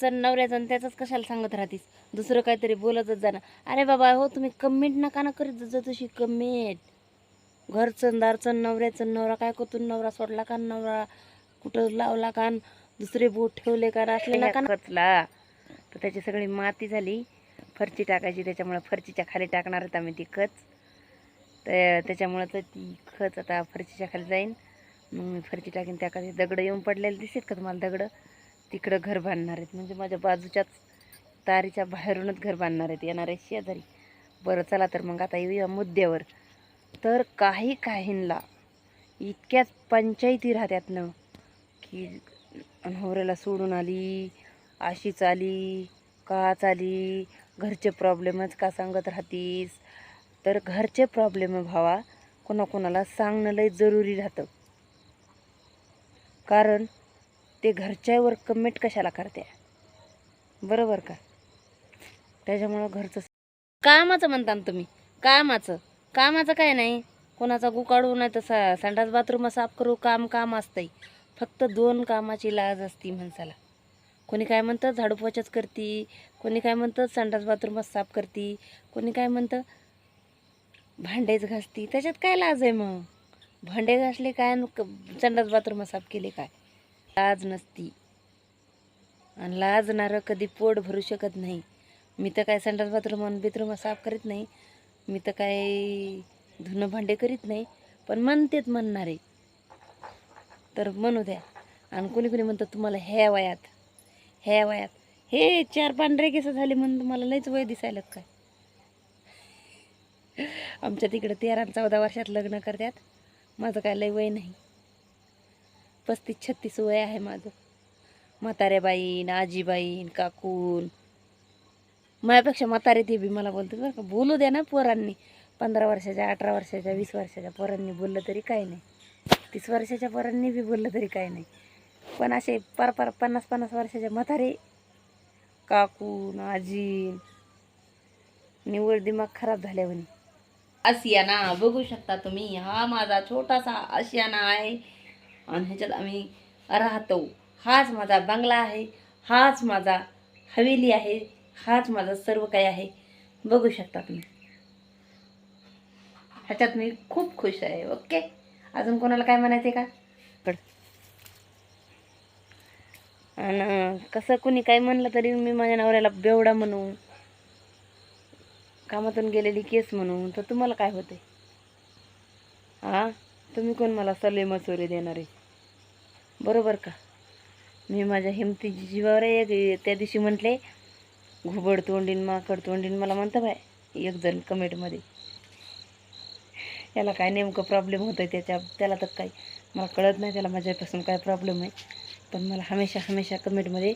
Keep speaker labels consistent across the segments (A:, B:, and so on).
A: जण नवऱ्याचं आणि कशाला सांगत राहतीस? दुसरं काहीतरी बोलतच जाणं अरे बाबा हो तुम्ही कमेंट नका ना करीत जा तशी कमेंट घरचं दारचं नवऱ्याचं नवरा काय करतो? नवरा सोडला का? नवरा कुठं लावला का? दुसरे बोट ठेवले का? असले ना कचला तर त्याची सगळी माती झाली. फरची टाकायची त्याच्यामुळे फरचीच्या खाली टाकणार आहेत आम्ही ती खच तर त्याच्यामुळं तर ती खच आता फरचीच्या खाली जाईन. मग मी फरची टाकीन त्या खाली दगडं येऊन पडलेले दिसत का तुम्हाला दगडं? तिकडं घर बांधणार आहेत. म्हणजे माझ्या बाजूच्याच तारीच्या बाहेरूनच घर बांधणार आहेत. येणार आहेत शेजारी. बरं चला तर मग आता येऊया मुद्द्यावर. तर काही काहींना इतक्याच पंचायती राहत्यात ना की नवऱ्याला सोडून आली अशीच आली काच आली घरचे प्रॉब्लेमच का सांगत राहतीस? तर घरचे प्रॉब्लेम भावा कोणाकोणाला सांगणं लय जरुरी राहतं. कारण ते घरच्यावर कमेंट कशाला करते? बरोबर का? त्याच्यामुळं घरचं कामाचं म्हणता ना तुम्ही. कामाचं. कामाचं काय नाही. कोणाचा गुकाडू नाही तसा संडास बाथरूम साफ करू काम काम असतंय. फक्त दोन कामाची लाज असती माणसाला. कोणी काय म्हणतं झाडू पोछाच करती. कोणी काय म्हणतं संडास बाथरूम साफ करती. कोणी काय म्हणतं भांडेच घासती. त्याच्यात काय लाज आहे मग? भांडे घासले काय क- संडास बाथरूम साफ केले काय? लाज नसती. आणि लाजणारं कधी पोट भरू शकत नाही. मी तर काय संडास बाथरूम आणि बिथरूम साफ करीत नाही. मी तर काय धुणं भांडे करीत नाही. पण म्हणतेच म्हणणारे. तर म्हणू द्या. आणि कोणी कोणी म्हणतात तुम्हाला ह्या वयात ह्या वयात. हे चार पांढरे केस झाले म्हणून तुम्हाला लईच वय दिसायला काय आमच्या तिकडं तेरा चौदा वर्षात लग्न करतात. माझं काय लय वय नाही. पस्तीस छत्तीस वय आहे माझं. म्हाताऱ्या बाईन आजीबाईन काकून. माझ्यापेक्षा म्हातारे ते बी मला बोलतात बरं का बोलू द्या ना पोरांनी. पंधरा वर्षाच्या अठरा वर्षाच्या वीस वर्षाच्या पोरांनी बोललं तरी काही नाही. तीस वर्षाच्या पोरांनी बी बोललं तरी काही नाही. पण असे पार पार पन्नास पन्नास वर्षाच्या म्हातारे काकून आजी निवड दिमाग खराब झाल्यावर आसियाना बघू शकता तुम्ही हा माझा छोटासा आशियाना आहे. आणि ह्याच्यात आम्ही राहतो. हाच माझा बंगला आहे. हाच माझा हवेली आहे. हाच माझा सर्व काही आहे. बघू शकता तुम्ही. ह्याच्यात मी खूप खुश आहे. ओके? अजून कोणाला काय म्हणायचे का? कड. आणि कसं कुणी काय म्हणलं तरी मी माझ्या नवऱ्याला बेवडा म्हणू कामातून गेलेली केस म्हणून तर तुम्हाला काय होते हा तुम्ही कोण मला सल्ले मसुरे देणार? आहे बरोबर का? मी माझ्या हिमतीची जीवावर आहे एक त्या दिवशी म्हटले घुबड तोंडीन माकड तोंडीन मला म्हणतं बाय एक जण कमेंटमध्ये याला काय नेमकं प्रॉब्लेम होतं आहे त्याच्या त्याला तर काही मला कळत नाही त्याला माझ्यापासून काय प्रॉब्लेम आहे. पण मला हमेशा हमेशा कमेंटमध्ये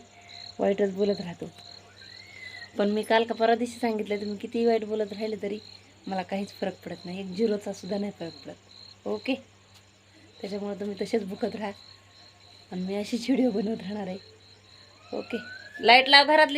A: वाईटच बोलत राहतो. पण मी काल का परवा दिवशी सांगितलं तुम्ही कितीही वाईट बोलत राहिले तरी मला काहीच फरक पडत नाही. एक झिरोचा सुद्धा नाही फरक पडत. ओके. त्याच्यामुळे तुम्ही तसेच भुकत राहा. आणि मी अशीच व्हिडिओ बनवत राहणार आहे. ओके. लाइट लाव घरातली.